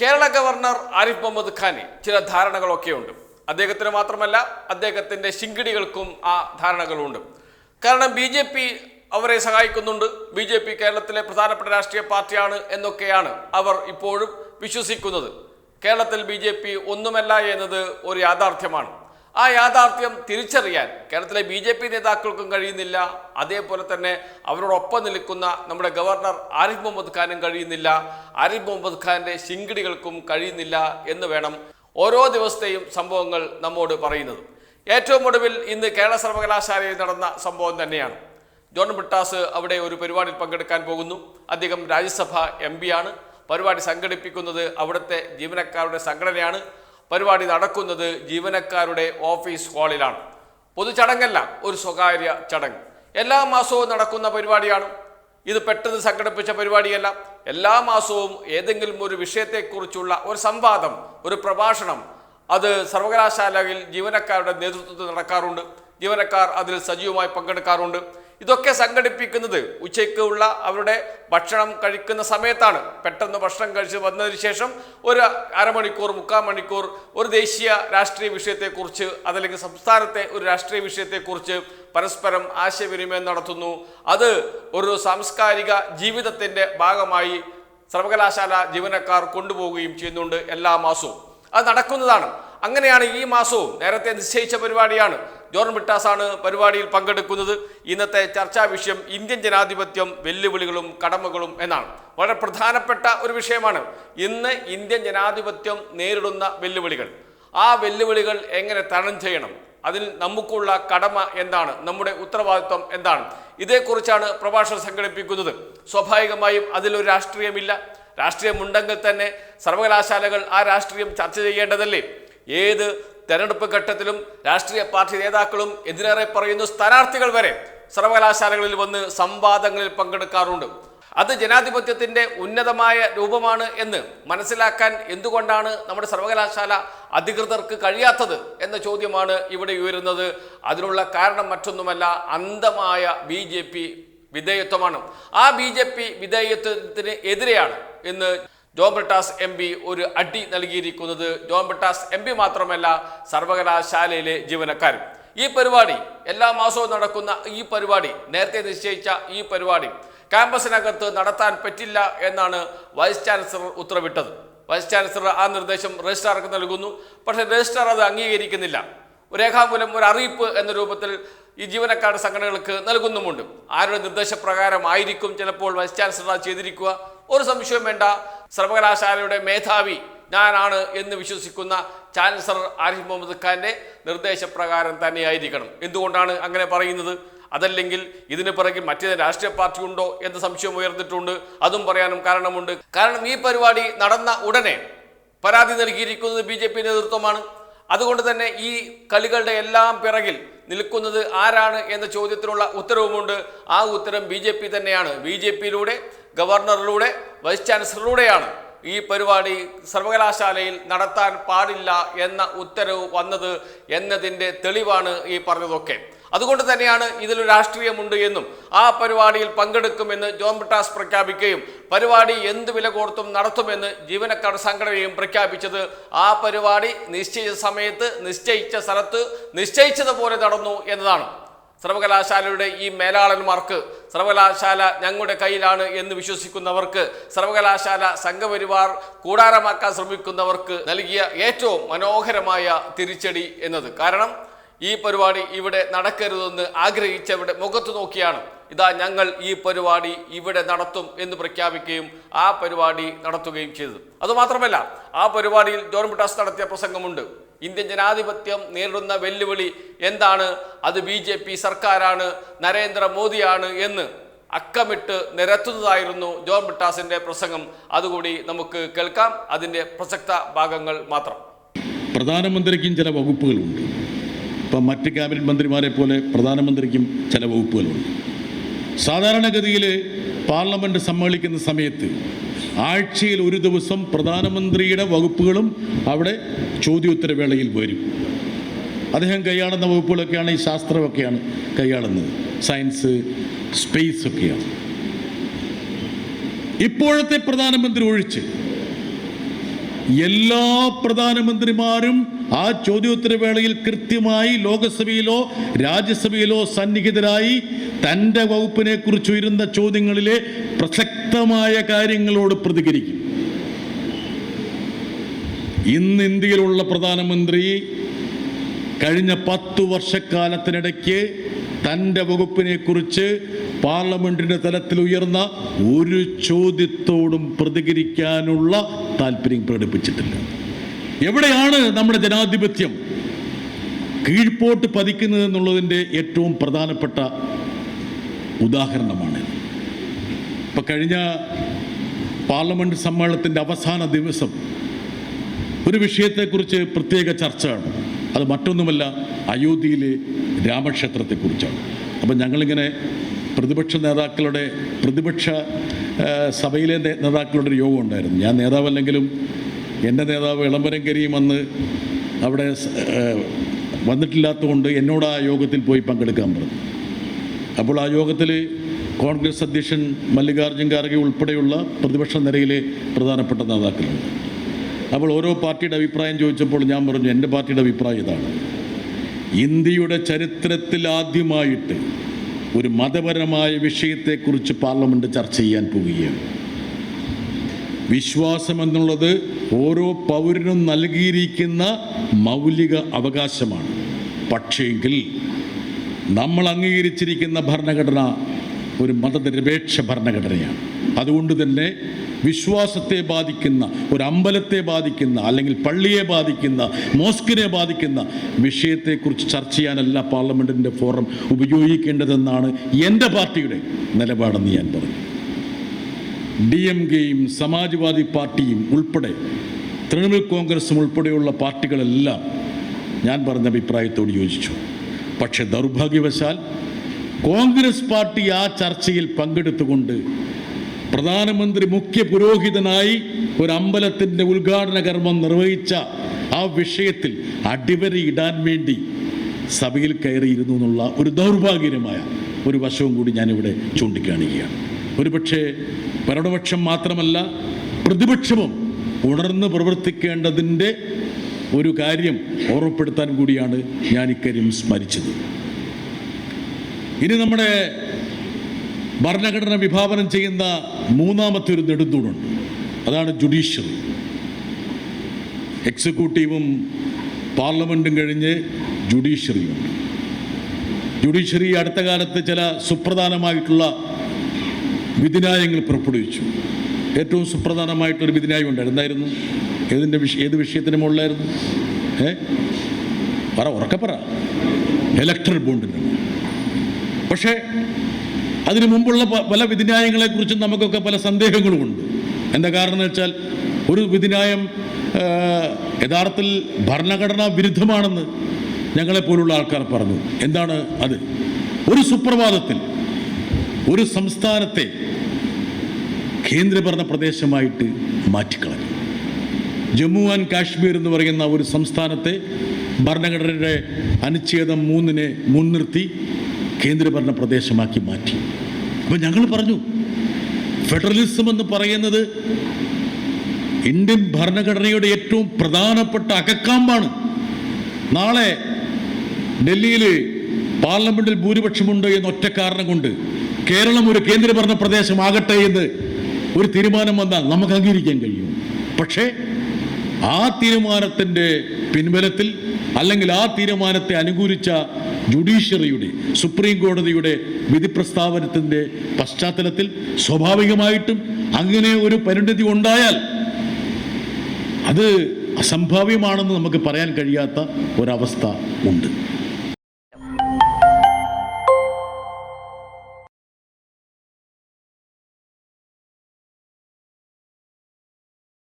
Kerala governor Arif Muhammad ഖാന് ചില ധാരണകളൊക്കെയുണ്ട്. അദ്ദേഹത്തിന് മാത്രമല്ല അദ്ദേഹത്തിന്റെ ശിങ്കിടികൾക്കും ആ ധാരണകളുണ്ട്. കാരണം ബി ജെ പി അവരെ സഹായിക്കുന്നുണ്ട്. ബി ജെ പി കേരളത്തിലെ പ്രധാനപ്പെട്ട രാഷ്ട്രീയ പാർട്ടിയാണ് എന്നൊക്കെയാണ് അവർ ഇപ്പോഴും വിശ്വസിക്കുന്നത്. കേരളത്തിൽ ബി ജെ പി ഒന്നുമല്ല എന്നത് ഒരു യാഥാർത്ഥ്യമാണ്. ആ യാഥാർത്ഥ്യം തിരിച്ചറിയാൻ കേരളത്തിലെ ബി ജെ പി നേതാക്കൾക്കും കഴിയുന്നില്ല. അതേപോലെ തന്നെ അവരോടൊപ്പം നിൽക്കുന്ന നമ്മുടെ ഗവർണർ ആരിഫ് മുഹമ്മദ് ഖാനും കഴിയുന്നില്ല. ആരിഫ് മുഹമ്മദ് ഖാന്റെ ശിങ്കിടികൾക്കും കഴിയുന്നില്ല എന്ന് വേണം ഓരോ ദിവസത്തെയും സംഭവങ്ങൾ നമ്മോട് പറയുന്നത്. ഏറ്റവും ഒടുവിൽ ഇന്ന് കേരള സർവകലാശാലയിൽ നടന്ന സംഭവം തന്നെയാണ്. ജോൺ ബ്രിട്ടാസ് അവിടെ ഒരു പരിപാടിയിൽ പങ്കെടുക്കാൻ പോകുന്നു. അദ്ദേഹം രാജ്യസഭ എം ആണ്. പരിപാടി സംഘടിപ്പിക്കുന്നത് അവിടുത്തെ ജീവനക്കാരുടെ സംഘടനയാണ്. പരിപാടി നടക്കുന്നത് ജീവനക്കാരുടെ ഓഫീസ് ഹാളിലാണ്. പൊതുചടങ്ങല്ല ഒരു സ്വകാര്യ ചടങ്ങ്. എല്ലാ മാസവും നടക്കുന്ന പരിപാടിയാണ്. ഇത് പെട്ടെന്ന് സംഘടിപ്പിച്ച പരിപാടിയല്ല. എല്ലാ മാസവും ഏതെങ്കിലും ഒരു വിഷയത്തെക്കുറിച്ചുള്ള ഒരു സംവാദം ഒരു പ്രഭാഷണം അത് സർവകലാശാലയിൽ ജീവനക്കാരുടെ നേതൃത്വത്തിൽ നടക്കാറുണ്ട്. ജീവനക്കാർ അതിൽ സജീവമായി പങ്കെടുക്കാറുണ്ട്. ഇതൊക്കെ സംഘടിപ്പിക്കുന്നത് ഉച്ചയ്ക്കുള്ള അവരുടെ ഭക്ഷണം കഴിക്കുന്ന സമയത്താണ്. പെട്ടെന്ന് ഭക്ഷണം കഴിച്ച് വന്നതിന് ശേഷം ഒരു അരമണിക്കൂർ മുക്കാൽ മണിക്കൂർ ഒരു ദേശീയ രാഷ്ട്രീയ വിഷയത്തെക്കുറിച്ച് അതല്ലെങ്കിൽ സംസ്ഥാനത്തെ ഒരു രാഷ്ട്രീയ വിഷയത്തെക്കുറിച്ച് പരസ്പരം ആശയവിനിമയം നടത്തുന്നു. അത് ഒരു സാംസ്കാരിക ജീവിതത്തിന്റെ ഭാഗമായി സർവകലാശാല ജീവനക്കാർ കൊണ്ടുപോവുകയും ചെയ്യുന്നുണ്ട് എല്ലാ മാസവും. അത് നടക്കുന്നതാണ്. അങ്ങനെയാണ് ഈ മാസവും നേരത്തെ നിശ്ചയിച്ച പരിപാടിയാണ്. ജോൺ മിട്ടാസാണ് പരിപാടിയിൽ പങ്കെടുക്കുന്നത്. ഇന്നത്തെ ചർച്ചാ വിഷയം ഇന്ത്യൻ ജനാധിപത്യം വെല്ലുവിളികളും കടമകളും എന്നാണ്. വളരെ പ്രധാനപ്പെട്ട ഒരു വിഷയമാണ് ഇന്ന് ഇന്ത്യൻ ജനാധിപത്യം നേരിടുന്ന വെല്ലുവിളികൾ. ആ വെല്ലുവിളികൾ എങ്ങനെ തരണം ചെയ്യണം? അതിൽ നമുക്കുള്ള കടമ എന്താണ്? നമ്മുടെ ഉത്തരവാദിത്വം എന്താണ്? ഇതേക്കുറിച്ചാണ് പ്രഭാഷണം സംഘടിപ്പിക്കുന്നത്. സ്വാഭാവികമായും അതിലൊരു രാഷ്ട്രീയമില്ല. രാഷ്ട്രീയമുണ്ടെങ്കിൽ തന്നെ സർവകലാശാലകൾ ആ രാഷ്ട്രീയം ചർച്ച ചെയ്യേണ്ടതല്ലേ? ഏത് തെരഞ്ഞെടുപ്പ് ഘട്ടത്തിലും രാഷ്ട്രീയ പാർട്ടി നേതാക്കളും എന്തിനേറെ പറയുന്നു? സ്ഥാനാർത്ഥികൾ വരെ സർവകലാശാലകളിൽ വന്ന് സംവാദങ്ങളിൽ പങ്കെടുക്കാറുണ്ട്. അത് ജനാധിപത്യത്തിന്റെ ഉന്നതമായ രൂപമാണ് എന്ന് മനസ്സിലാക്കാൻ എന്തുകൊണ്ടാണ് നമ്മുടെ സർവകലാശാല അധികൃതർക്ക് കഴിയാത്തത് എന്ന ചോദ്യമാണ് ഇവിടെ ഉയരുന്നത്. അതിനുള്ള കാരണം മറ്റൊന്നുമല്ല അന്ധമായ ബി ജെ പി വിധേയത്വമാണ്. ആ ബി ജെ പി വിധേയത്വത്തിന് എതിരെയാണ് ഇന്ന് ജോൺ ബ്രിട്ടാസ് എം പി ഒരു അടി നൽകിയിരിക്കുന്നത് ജോൺ ബ്രിട്ടാസ് എം പി മാത്രമല്ല സർവകലാശാലയിലെ ജീവനക്കാരും. ഈ പരിപാടി എല്ലാ മാസവും നടക്കുന്ന ഈ പരിപാടി നേരത്തെ നിശ്ചയിച്ച ഈ പരിപാടി ക്യാമ്പസിനകത്ത് നടത്താൻ പറ്റില്ല എന്നാണ് വൈസ് ചാൻസലർ ഉത്തരവിട്ടത്. വൈസ് ചാൻസലർ ആ നിർദ്ദേശം രജിസ്ട്രാർക്ക് നൽകുന്നു. പക്ഷേ രജിസ്ട്രാർ അത് അംഗീകരിക്കുന്നില്ല. രേഖാമൂലം ഒരു അറിയിപ്പ് എന്ന രൂപത്തിൽ ഈ ജീവനക്കാരുടെ സംഘടനകൾക്ക് നൽകുന്നുമുണ്ട്. ആരുടെ നിർദ്ദേശപ്രകാരമായിരിക്കും ചിലപ്പോൾ വൈസ് ചാൻസലർ ചെയ്തിരിക്കുക? ഒരു സംശയം വേണ്ട. സർവകലാശാലയുടെ മേധാവി ഞാനാണ് എന്ന് വിശ്വസിക്കുന്ന ചാൻസലർ ആരിഫ് മുഹമ്മദ് ഖാന്റെ നിർദ്ദേശപ്രകാരം തന്നെയായിരിക്കണം. എന്തുകൊണ്ടാണ് അങ്ങനെ പറയുന്നത്? അതല്ലെങ്കിൽ ഇതിന് പിറകിൽ മറ്റേ രാഷ്ട്രീയ പാർട്ടി ഉണ്ടോ എന്ന സംശയം ഉയർന്നിട്ടുണ്ട്. അതും പറയാനും കാരണമുണ്ട്. കാരണം ഈ പരിപാടി നടന്ന ഉടനെ പരാതി നൽകിയിരിക്കുന്നത് ബി നേതൃത്വമാണ്. അതുകൊണ്ട് തന്നെ ഈ കളികളുടെ എല്ലാം പിറകിൽ നിൽക്കുന്നത് ആരാണ് എന്ന ചോദ്യത്തിനുള്ള ഉത്തരവുമുണ്ട്. ആ ഉത്തരം ബി ജെ പി തന്നെയാണ്. ബി ജെ പിയിലൂടെ ഗവർണറിലൂടെ വൈസ് ചാൻസലറിലൂടെയാണ് ഈ പരിപാടി സർവകലാശാലയിൽ നടത്താൻ പാടില്ല എന്ന ഉത്തരവ് വന്നത് എന്നതിന്റെ തെളിവാണ് ഈ പറഞ്ഞതൊക്കെ. അതുകൊണ്ട് തന്നെയാണ് ഇതിൽ രാഷ്ട്രീയമുണ്ട് എന്നും ആ പരിപാടിയിൽ പങ്കെടുക്കുമെന്ന് ജോൺ ബ്രിട്ടാസ് പ്രഖ്യാപിക്കുകയും പരിപാടി എന്ത് വില കൊടുത്തും നടത്തുമെന്ന് ജീവനക്കാർ സംഘടനയും പ്രഖ്യാപിച്ചത്. ആ പരിപാടി നിശ്ചയിച്ച സമയത്ത് നിശ്ചയിച്ച സ്ഥലത്ത് നിശ്ചയിച്ചതുപോലെ നടന്നു എന്നതാണ്. സർവകലാശാലയുടെ ഈ മേലാളന്മാർക്ക് സർവകലാശാല ഞങ്ങളുടെ കയ്യിലാണ് എന്ന് വിശ്വസിക്കുന്നവർക്ക് സർവകലാശാല സംഘപരിവാർ കൂടാരമാക്കാൻ ശ്രമിക്കുന്നവർക്ക് നൽകിയ ഏറ്റവും മനോഹരമായ തിരിച്ചടി എന്നത്. കാരണം ഈ പരിപാടി ഇവിടെ നടക്കരുതെന്ന് ആഗ്രഹിച്ചവരുടെ മുഖത്ത് നോക്കിയാണ്. ഇതാ ഞങ്ങൾ ഈ പരിപാടി ഇവിടെ നടത്തും എന്ന് പ്രഖ്യാപിക്കുകയും ആ പരിപാടി നടത്തുകയും ചെയ്തത്. അതുമാത്രമല്ല ആ പരിപാടിയിൽ ജോൺ ബിട്ടാസ് നടത്തിയ പ്രസംഗമുണ്ട്. ഇന്ത്യൻ ജനാധിപത്യം നേരിടുന്ന വെല്ലുവിളി എന്താണ്? അത് ബി ജെ പി സർക്കാരാണ് നരേന്ദ്രമോദിയാണ് എന്ന് അക്കമിട്ട് നിരത്തുന്നതായിരുന്നു ജോൺ ബിട്ടാസിന്റെ പ്രസംഗം. അതുകൂടി നമുക്ക് കേൾക്കാം. അതിന്റെ പ്രസക്ത ഭാഗങ്ങൾ മാത്രം. പ്രധാനമന്ത്രിക്കും ചില വകുപ്പുകളുണ്ട്. ഇപ്പം മറ്റ് ക്യാബിനറ്റ് മന്ത്രിമാരെ പോലെ പ്രധാനമന്ത്രിക്കും ചില വകുപ്പുകളുണ്ട് സാധാരണഗതിയിൽ പാർലമെന്റ് സമ്മേളിക്കുന്ന സമയത്ത് ആഴ്ചയിൽ ഒരു ദിവസം പ്രധാനമന്ത്രിയുടെ വകുപ്പുകളും അവിടെ ചോദ്യോത്തരവേളയിൽ വരും. അദ്ദേഹം കൈയാളുന്ന വകുപ്പുകളൊക്കെയാണ് ഈ ശാസ്ത്രമൊക്കെയാണ് കൈയാളുന്നത്. സയൻസ് സ്പേസ് ഒക്കെയാണ് ഇപ്പോഴത്തെ പ്രധാനമന്ത്രി ഒഴിച്ച് എല്ലാ പ്രധാനമന്ത്രിമാരും ആ ചോദ്യോത്തരവേളയിൽ കൃത്യമായി ലോകസഭയിലോ രാജ്യസഭയിലോ സന്നിഹിതരായി തന്റെ വകുപ്പിനെ കുറിച്ച് ഉയരുന്ന ചോദ്യങ്ങളിലെ പ്രസക്തമായ കാര്യങ്ങളോട് പ്രതികരിക്കും. ഇന്ന് ഇന്ത്യയിലുള്ള പ്രധാനമന്ത്രി കഴിഞ്ഞ പത്തു വർഷക്കാലത്തിനിടയ്ക്ക് തന്റെ വകുപ്പിനെ കുറിച്ച് പാർലമെന്റിന്റെ തലത്തിൽ ഉയർന്ന ഒരു ചോദ്യത്തോടും പ്രതികരിക്കാനുള്ള താല്പര്യം പ്രകടിപ്പിച്ചിട്ടില്ല. എവിടെയാണ് നമ്മുടെ ജനാധിപത്യം? കീഴ്പോട്ട് പതിക്കുന്നത് എന്നുള്ളതിന്റെ ഏറ്റവും പ്രധാനപ്പെട്ട ഉദാഹരണമാണ്. ഇപ്പം കഴിഞ്ഞ പാർലമെന്റ് സമ്മേളനത്തിന്റെ അവസാന ദിവസം ഒരു വിഷയത്തെക്കുറിച്ച് പ്രത്യേക ചർച്ചയാണ്. അത് മറ്റൊന്നുമല്ല അയോധ്യയിലെ രാമക്ഷേത്രത്തെക്കുറിച്ചാണ്. അപ്പം ഞങ്ങളിങ്ങനെ പ്രതിപക്ഷ നേതാക്കളുടെ പ്രതിപക്ഷ സഭയിലെ നേതാക്കളുടെ ഒരു യോഗം ഉണ്ടായിരുന്നു. ഞാൻ നേതാവല്ലെങ്കിലും എന്റെ നേതാവ് ഇളംബരം കരിയും അവിടെ വന്നിട്ടില്ലാത്തതുകൊണ്ട് എന്നോട് ആ യോഗത്തിൽ പോയി പങ്കെടുക്കാൻ പറഞ്ഞു. അപ്പോൾ ആ യോഗത്തിൽ കോൺഗ്രസ് അധ്യക്ഷൻ മല്ലികാർജുൻ ഖാർഗെ ഉൾപ്പെടെയുള്ള പ്രതിപക്ഷ നിരയിലെ പ്രധാനപ്പെട്ട നേതാക്കളുണ്ട്. അപ്പോൾ ഓരോ പാർട്ടിയുടെ അഭിപ്രായം ചോദിച്ചപ്പോൾ ഞാൻ പറഞ്ഞു എന്റെ പാർട്ടിയുടെ അഭിപ്രായം ഇതാണ്. ഇന്ത്യയുടെ ചരിത്രത്തിൽ ആദ്യമായിട്ട് ഒരു മതപരമായ വിഷയത്തെക്കുറിച്ച് പാർലമെന്റ് ചർച്ച ചെയ്യാൻ പോവുകയാണ്. വിശ്വാസം എന്നുള്ളത് ഓരോ പൗരനും നൽകിയിരിക്കുന്ന മൗലിക അവകാശമാണ്. പക്ഷേങ്കിൽ നമ്മൾ അംഗീകരിച്ചിരിക്കുന്ന ഭരണഘടന ഒരു മതനിരപേക്ഷ ഭരണഘടനയാണ്. അതുകൊണ്ട് തന്നെ വിശ്വാസത്തെ ബാധിക്കുന്ന ഒരു അമ്പലത്തെ ബാധിക്കുന്ന അല്ലെങ്കിൽ പള്ളിയെ ബാധിക്കുന്ന മോസ്കിനെ ബാധിക്കുന്ന വിഷയത്തെക്കുറിച്ച് ചർച്ച ചെയ്യാനല്ല പാർലമെന്റിന്റെ ഫോറം ഉപയോഗിക്കേണ്ടതെന്നാണ് എന്റെ പാർട്ടിയുടെ നിലപാടെന്ന് ഞാൻ പറഞ്ഞു. ഡി എം കെയും സമാജ്വാദി പാർട്ടിയും ഉൾപ്പെടെ തൃണമൂൽ കോൺഗ്രസും ഉൾപ്പെടെയുള്ള പാർട്ടികളെല്ലാം ഞാൻ പറഞ്ഞ അഭിപ്രായത്തോട് യോജിച്ചു. പക്ഷെ ദൗർഭാഗ്യവശാൽ കോൺഗ്രസ് പാർട്ടി ആ ചർച്ചയിൽ പങ്കെടുത്തുകൊണ്ട് പ്രധാനമന്ത്രി മുഖ്യ പുരോഹിതനായി ഒരു അമ്പലത്തിന്റെ ഉദ്ഘാടന കർമ്മം നിർവഹിച്ച ആ വിഷയത്തിൽ അടിവരയിടാൻ വേണ്ടി സഭയിൽ കയറിയിരുന്നു എന്നുള്ള ഒരു ദൗർഭാഗ്യകരമായ ഒരു വശവും കൂടി ഞാനിവിടെ ചൂണ്ടിക്കാണിക്കുകയാണ്. ഒരുപക്ഷെ ഭരണപക്ഷം മാത്രമല്ല പ്രതിപക്ഷവും ഉണർന്ന് പ്രവർത്തിക്കേണ്ടതിന്റെ ഒരു കാര്യം ഓർമ്മപ്പെടുത്താൻ കൂടിയാണ് ഞാൻ ഇക്കാര്യം സ്മരിച്ചത്. ഇനി നമ്മുടെ ഭരണഘടന വിഭാവനം ചെയ്യുന്ന മൂന്നാമത്തെ ഒരു നെടുന്തൂണുണ്ട് അതാണ് ജുഡീഷ്യറി. എക്സിക്യൂട്ടീവും പാർലമെന്റും കഴിഞ്ഞ് ജുഡീഷ്യറിയുണ്ട്. ജുഡീഷ്യറി അടുത്ത കാലത്ത് ചില സുപ്രധാനമായിട്ടുള്ള വിധിന്യായങ്ങൾ പുറപ്പെടുവിച്ചു. ഏറ്റവും സുപ്രധാനമായിട്ടൊരു വിധിന്യായം ഉണ്ടായിരുന്നായിരുന്നു ഏതിന്റെ വിഷ ഏത് വിഷയത്തിന് മുകളിലായിരുന്നു? ഏ? പറ ഉറക്കെ പറ. ഇലക്ട്രൽ ബോണ്ടിന്റെ പക്ഷേ അതിനു മുമ്പുള്ള പല പല വിധിന്യായങ്ങളെക്കുറിച്ചും നമുക്കൊക്കെ പല സന്ദേഹങ്ങളുമുണ്ട്. എന്താ കാരണം വെച്ചാൽ ഒരു വിധിന്യായം യഥാർത്ഥത്തിൽ ഭരണഘടനാ വിരുദ്ധമാണെന്ന് ഞങ്ങളെപ്പോലുള്ള ആൾക്കാർ പറഞ്ഞു. എന്താണ് അത്? ഒരു സുപ്രഭാതത്തിൽ ഒരു സംസ്ഥാനത്തെ കേന്ദ്രഭരണ പ്രദേശമായിട്ട് മാറ്റിക്കളഞ്ഞു. ജമ്മു ആൻഡ് കാശ്മീർ എന്ന് പറയുന്ന ഒരു സംസ്ഥാനത്തെ ഭരണഘടനയുടെ അനുച്ഛേദം മൂന്നിനെ മുൻനിർത്തി കേന്ദ്രഭരണ പ്രദേശമാക്കി മാറ്റി. അപ്പം ഞങ്ങൾ പറഞ്ഞു ഫെഡറലിസം എന്ന് പറയുന്നത് ഇന്ത്യൻ ഭരണഘടനയുടെ ഏറ്റവും പ്രധാനപ്പെട്ട അകക്കാമ്പാണ്. നാളെ ഡൽഹിയിൽ പാർലമെന്റിൽ ഭൂരിപക്ഷമുണ്ട് എന്ന ഒറ്റ കാരണം കൊണ്ട് കേരളം ഒരു കേന്ദ്രഭരണ പ്രദേശമാകട്ടെ എന്ന് ഒരു തീരുമാനം വന്നാൽ നമുക്ക് അംഗീകരിക്കാൻ കഴിയും. പക്ഷേ ആ തീരുമാനത്തിന്റെ പിൻബലത്തിൽ അല്ലെങ്കിൽ ആ തീരുമാനത്തെ അനുകൂലിച്ച ജുഡീഷ്യറിയുടെ സുപ്രീം കോടതിയുടെ വിധി പ്രസ്താവനത്തിന്റെ പശ്ചാത്തലത്തിൽ സ്വാഭാവികമായിട്ടും അങ്ങനെ ഒരു പരിണിതി ഉണ്ടായാൽ അത് അസംഭാവ്യമാണെന്ന് നമുക്ക് പറയാൻ കഴിയാത്ത ഒരവസ്ഥ ഉണ്ട്.